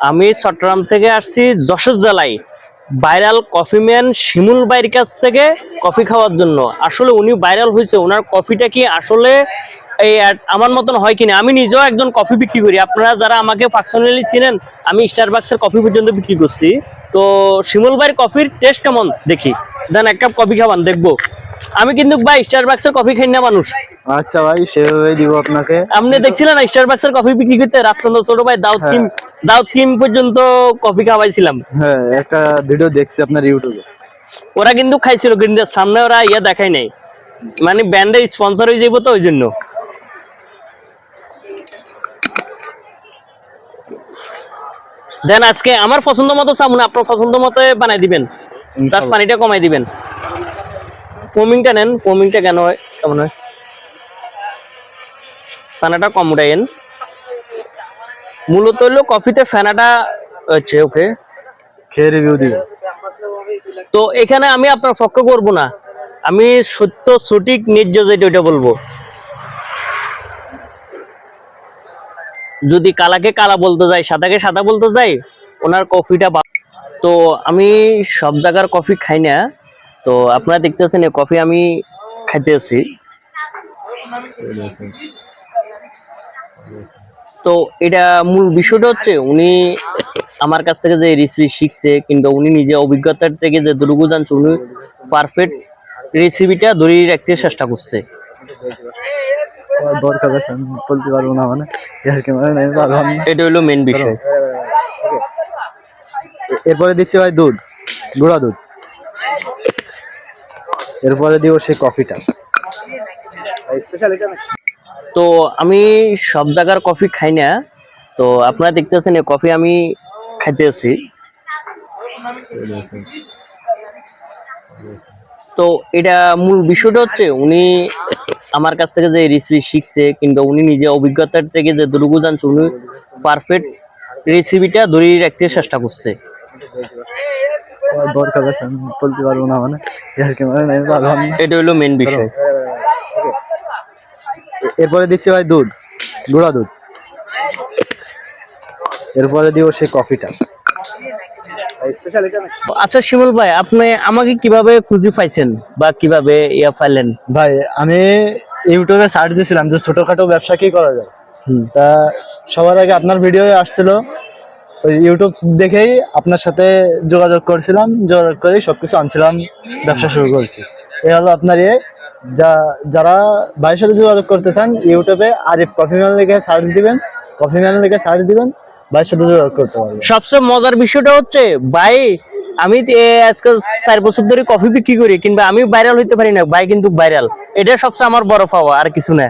আমি চট্টগ্রাম থেকে আসছি যশোর জেলায়। ভাইরাল কফি ম্যান শিমুল ভাইয়ের কাছ থেকে কফি খাওয়ার জন্য। আসলে উনি ভাইরাল হয়েছে, ওনার কফিটা কি আসলে এই আমার মতন হয় কিনা? আমি নিজেও একজন কফি বিক্রি করি। আপনারা যারা আমাকে পার্সোনালি চিনেন, আমি স্টারবাক্সের কফি পর্যন্ত বিক্রি করছি। তো শিমুল ভাইয়ের কফির টেস্ট কেমন? দেখি। দেন এক কাপ কফি খাওয়ান, দেখব। আমি কিন্তু ভাই স্টার স্টারবাক্সের কফি খাই না মানুষ। আচ্ছা ভাই সেভাবে দিব আপনাকে। আপনি দেখছিলেন স্টারবাক্সের কফি বিক্রি করতে রাজচন্দ্র ছোট ভাই দাউদ হ্যাঁ। কিম দাউদ কিম পর্যন্ত কফি খাওয়াইছিলাম। হ্যাঁ একটা ভিডিও দেখছি আপনার ইউটিউবে ওরা কিন্তু খাইছিল কিন্তু সামনে ওরা ইয়ে দেখাই নাই। মানে স্পন্সর হয়ে যাব তো ওই জন্য। দেন আজকে আমার পছন্দ মতো সামনে আপনার পছন্দ মতো বানাই দিবেন। তার পানিটা কমাই দিবেন। ফোমিংটা নেন ফোমিংটা কেন হয় কেমন হয়? ফেনাটা কম উঠাইন মূলত হলো কফিতে ফেনাটা হচ্ছে ওকে। খেয়ে রিভিউ দিবেন তো এখানে আমি আপনার পক্ষ করব না। আমি সত্য সঠিক ন্যায্য যেটা ওইটা বলব। যদি কালাকে কালা বলতে যাই সাদাকে সাদা বলতে যাই ওনার কফিটা তো আমি সব জায়গার কফি খাই না। তো আপনারা দেখতেছেন এই কফি আমি খাইতেছি। তো এটা মূল বিষয়টা হচ্ছে উনি আমার কাছ থেকে যে রেসিপি শিখছে কিংবা উনি নিজে অভিজ্ঞতার থেকে যে দুর্গু জানছে উনি পারফেক্ট রেসিপিটা ধরে রাখতে চেষ্টা করছে। বলতে পারব না মানে। মানে। এটা হলো মেন বিষয়। এরপরে দিচ্ছে ভাই দুধ গুঁড়া দুধ। এরপরে দিব সেই কফিটা তো আমি সব জায়গার কফি খাই না। তো আপনারা দেখতেছেন এই কফি আমি খাইতেছি। তো এটা মূল বিষয়টা হচ্ছে উনি আমার কাছ থেকে যে রেসিপি শিখছে কিংবা উনি নিজে অভিজ্ঞতার থেকে যে দুর্গু জানছে উনি পারফেক্ট রেসিপিটা ধরে রাখতে চেষ্টা করছে। বলতে পারব না মানে মানে। এটা হলো মেন বিষয়। এরপরে দিচ্ছি ভাই দুধ গুঁড়া দুধ। এরপরে দিব সেই কফিটা। আচ্ছা শিমুল ভাই আপনি আমাকে কীভাবে খুঁজে পাইছেন বা কীভাবে ইয়া পাইলেন? ভাই আমি ইউটিউবে সার্চ দিয়েছিলাম যে ছোটখাটো ব্যবসা কি করা যায়। তা সবার আগে আপনার ভিডিও আসছিল। ওই ইউটিউব দেখেই আপনার সাথে যোগাযোগ করছিলাম যোগাযোগ করেই সবকিছু আনছিলাম ব্যবসা শুরু করছি। এ হলো আপনার ইয়ে। যা যারা ভাইয়ের সাথে যোগাযোগ করতে চান ইউটিউবে আরিফ কফি ম্যান লিখে সার্চ দিবেন কফি ম্যান লিখে সার্চ দিবেন ভাইয়ের সাথে যোগাযোগ করতে পারবেন। সবচেয়ে মজার বিষয়টা হচ্ছে ভাই আমি আজকাল আজকে চার বছর ধরে কফি বিক্রি করি কিংবা আমি ভাইরাল হইতে পারি না ভাই কিন্তু ভাইরাল এটা সবচেয়ে আমার বড় পাওয়া আর কিছু না।